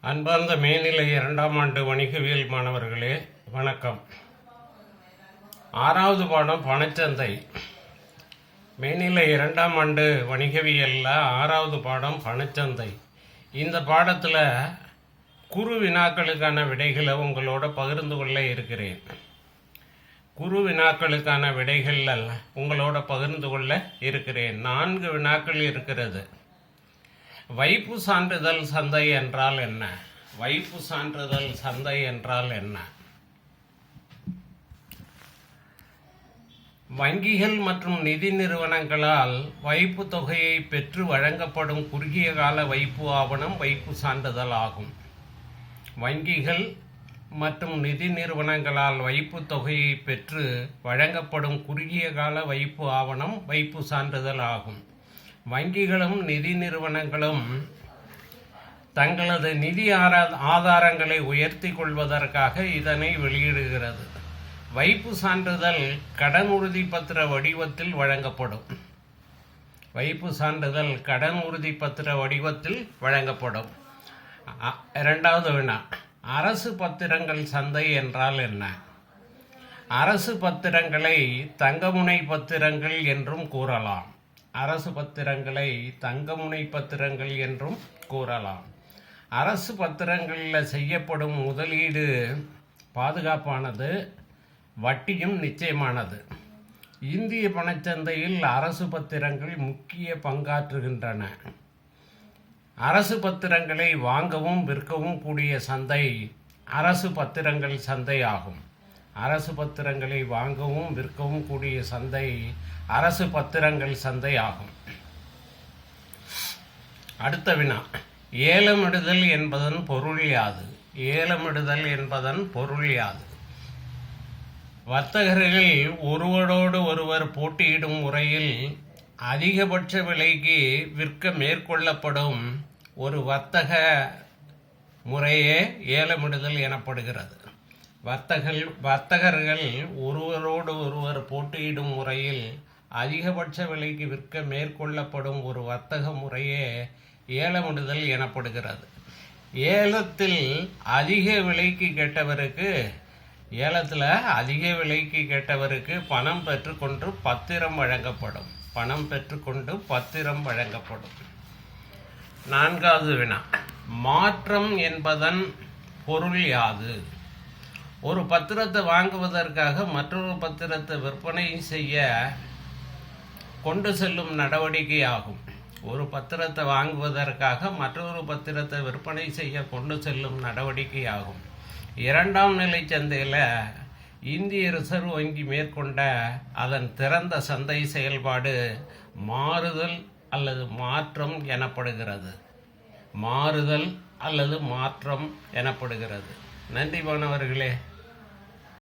அன்பார்ந்த மேல்நிலை இரண்டாம் ஆண்டு வணிகவியல் மாணவர்களே வணக்கம். ஆறாவது பாடம் பணச்சந்தை. மேல்நிலை இரண்டாம் ஆண்டு வணிகவியலில் ஆறாவது பாடம் பணச்சந்தை. இந்த பாடத்தில் குறு வினாக்களுக்கான விடைகளை உங்களோட பகிர்ந்து கொள்ள இருக்கிறேன். குறு வினாக்களுக்கான விடைகள் உங்களோட பகிர்ந்து கொள்ள இருக்கிறேன். நான்கு வினாக்கள் இருக்கிறது. வைப்பு சான்றிதழ் சந்தை என்றால் என்ன? வைப்பு சான்றிதழ் சந்தை என்றால் என்ன? வங்கிகள் மற்றும் நிதி நிறுவனங்களால் வைப்பு தொகையை பெற்று வழங்கப்படும் குறுகிய கால வைப்பு ஆவணம் வைப்பு சான்றிதழ் ஆகும். வங்கிகள் மற்றும் நிதி நிறுவனங்களால் வைப்பு தொகையை பெற்று வழங்கப்படும் குறுகிய கால வைப்பு ஆவணம் வைப்பு சான்றிதழ் ஆகும். வங்கிகளும் நிதி நிறுவனங்களும் தங்களது நிதி ஆரா- ஆதாரங்களை உயர்த்தி கொள்வதற்காக இதனை வெளியிடுகிறது. வைப்பு சான்றிதழ் கடன் உறுதி பத்திர வடிவத்தில் வழங்கப்படும். வைப்பு சான்றிதழ் கடன் உறுதி பத்திர வடிவத்தில் வழங்கப்படும். இரண்டாவது வினா. அரசு பத்திரங்கள் சந்தை என்றால் என்ன? அரசு பத்திரங்களை தங்கமுனை பத்திரங்கள் என்றும் கூறலாம். அரசு பத்திரங்களை தங்கமுனை பத்திரங்கள் என்றும் கூறலாம். அரசு பத்திரங்களில் செய்யப்படும் முதலீடு பாதுகாப்பானது வட்டியும் நிச்சயமானது. இந்திய பணச்சந்தையில் அரசு பத்திரங்கள் முக்கிய பங்காற்றுகின்றன. அரசு பத்திரங்களை வாங்கவும் விற்கவும் கூடிய சந்தை அரசு பத்திரங்கள் சந்தை ஆகும் அரசு பத்திரங்களை வாங்கவும் விற்கவும் கூடிய சந்தை அரசு பத்திரங்கள் சந்தை ஆகும். அடுத்த வினா. ஏலமிடுதல் என்பதன் பொருள் யாது? ஏலமிடுதல் என்பதன் பொருள் யாது? வர்த்தகர்கள் ஒருவரோடு ஒருவர் போட்டியிடும் முறையில் அதிகபட்ச விலைக்கு விற்க மேற்கொள்ளப்படும் ஒரு வர்த்தக முறையே ஏலமிடுதல் எனப்படுகிறது. வர்த்தகர்கள் வர்த்தகர்கள் ஒருவரோடு ஒருவர் போட்டியிடும் முறையில் அதிகபட்ச விலைக்கு விற்க மேற்கொள்ளப்படும் ஒரு வர்த்தக முறையே ஏலமிடுதல் எனப்படுகிறது. ஏலத்தில் அதிக விலைக்கு கேட்டவருக்கு ஏலத்தில் அதிக விலைக்கு கேட்டவருக்கு பணம் பெற்றுக்கொண்டு பத்திரம் வழங்கப்படும். பணம் பெற்றுக்கொண்டு பத்திரம் வழங்கப்படும். நான்காவது வினா. மாற்றம் என்பதன் பொருள் யாது? ஒரு பத்திரத்தை வாங்குவதற்காக மற்றொரு பத்திரத்தை விற்பனை செய்ய கொண்டு செல்லும் நடவடிக்கை ஆகும் ஒரு பத்திரத்தை வாங்குவதற்காக மற்றொரு பத்திரத்தை விற்பனை செய்ய கொண்டு செல்லும் நடவடிக்கை ஆகும் இரண்டாம் நிலை சந்தையில் இந்திய ரிசர்வ் வங்கி மேற்கொண்ட அதன் திறந்த சந்தை செயல்பாடு மாறுதல் அல்லது மாற்றம் எனப்படுகிறது. மாறுதல் அல்லது மாற்றம் எனப்படுகிறது. நன்றி மாணவர்களே